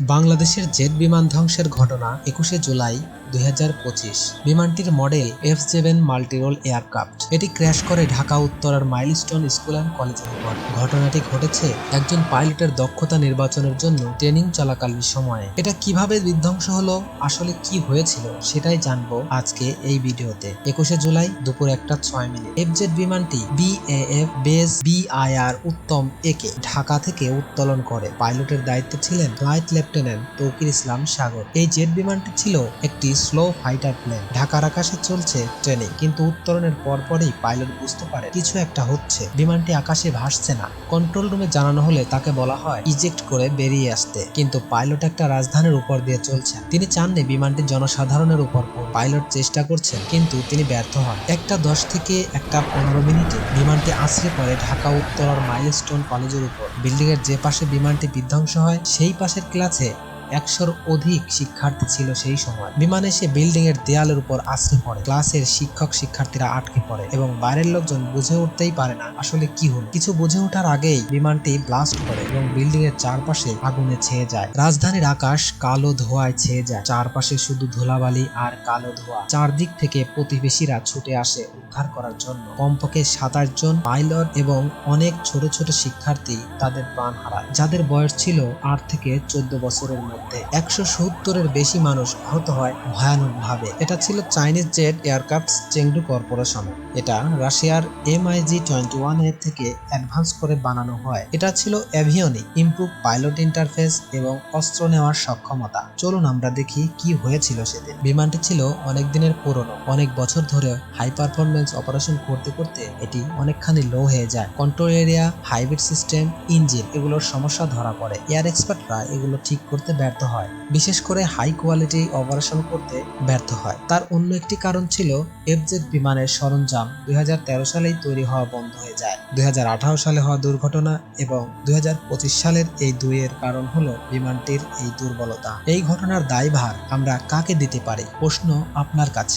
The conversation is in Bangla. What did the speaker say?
বাংলাদেশের জেট বিমান ধ্বংসের ঘটনা একুশে জুলাই দুই হাজার পঁচিশ। বিমানটির model F seven multirole aircraft. এটি ক্র্যাশ করে ঢাকা উত্তরার মাইলস্টোন স্কুল অ্যান্ড কলেজের উপর। ঘটনাটি ঘটেছে একজন পাইলটের দক্ষতা নির্বাচনের জন্য ট্রেনিং চলাকালীন সময়ে। এটা কীভাবে বিধ্বংস হলো, আসলে কি হয়েছিল, সেটাই জানব আজকে এই ভিডিওতে। একুশে জুলাই দুপুর একটা ছয় মিনিট। এফজেড বিমানটি BAF base Bir Uttam AK Dhaka থেকে উত্তোলন করে। পাইলটের দায়িত্বে ছিলেন ফ্লাইট লেফটেন্যান্ট তৌকির ইসলাম সাগর। এই জেট বিমানটি ছিল একটি স্লো ফাইটার প্লেন। ঢাকার আকাশে চলছে ট্রেনিং, কিন্তু উত্তরণের পরপরই পাইলট বুঝতে পারে কিছু একটা হচ্ছে। বিমানটি আকাশে ভাসছে না। কন্ট্রোল রুমে জানানো হলে তাকে বলা হয়, ইজেক্ট করে বেরিয়ে আসতে। কিন্তু পাইলট একটা রাজধানীর উপর দিয়ে চলছেন। তিনি চাননি বিমানটি জনসাধারণের উপর পাইলট চেষ্টা করছেন, কিন্তু তিনি ব্যর্থ হন। একটা দশ থেকে একটা পনেরো মিনিটে বিমানটি আছড়ে পড়ে ঢাকা উত্তরার মাইলস্টোন কলেজের উপর। বিল্ডিং এর যে পাশে বিমানটি বিধ্বংস হয়, সেই পাশের ক্লাসে Sí. একশোর অধিক শিক্ষার্থী ছিল সেই সময়। বিমান এসে বিল্ডিং এর দেয়ালের উপর আশ্রে পড়ে। ক্লাসের শিক্ষক শিক্ষার্থীরা আটকে পড়ে এবং বাইরের লোকজন বুঝে উঠতেই পারে না আসলে কি হলো। কিছু বুঝে ওঠার আগেই বিমানটি ব্লাস্ট করে এবং বিল্ডিং এর চারপাশে আগুনে ছেয়ে যায়। রাজধানীর আকাশ কালো ধোঁয়ায় ছেয়ে যায়। চারপাশে শুধু ধুলাবালি আর কালো ধোঁয়া। চারদিক থেকে প্রতিবেশীরা ছুটে আসে উদ্ধার করার জন্য। কমপক্ষে সাতাশ জন পাইলট এবং অনেক ছোট ছোট শিক্ষার্থী তাদের প্রাণ হারায়। যাদের বয়স ছিল আট থেকে চোদ্দ বছরের মধ্যে। একশো সত্তরের বেশি মানুষ আহত হয় ভয়ানক ভাবে এটা ছিল Chinese jet aircraft Chengdu corporation. এটা রাশিয়ার এমআইজি টোয়েন্টি ওয়ানের থেকে অ্যাডভান্স করে বানানো হয়। এটা ছিল অ্যাভিয়নিক ইমপ্রুভ পাইলট ইন্টারফেস এবং অস্ত্র নেওয়ার সক্ষমতা। চলুন আমরা দেখি কি হয়েছিল সেদিন। বিমানটি ছিল অনেক দিনের পুরনো। অনেক বছর ধরে হাই পারফরমেন্স অপারেশন করতে করতে এটি অনেকখানি লো হয়ে যায়। Control area hybrid system engine এগুলোর সমস্যা ধরা পড়ে। এয়ার এক্সপার্টরা এগুলো ঠিক করতে ব্যর্থ হয়। বিশেষ করে হাই কোয়ালিটি অপারেশন করতে ব্যর্থ হয়। তার অন্য একটি কারণ ছিল এফজেড বিমানের সরঞ্জাম দুই হাজার তেরো সালেই তৈরি হওয়া বন্ধ হয়ে যায়। দুই হাজার আঠারো সালে হওয়া দুর্ঘটনা এবং দুই হাজার পঁচিশ সালের এই দুইয়ের কারণ হলো বিমানটির এই দুর্বলতা। এই ঘটনার দায়ভার আমরা কাকে দিতে পারি? প্রশ্ন আপনার কাছে।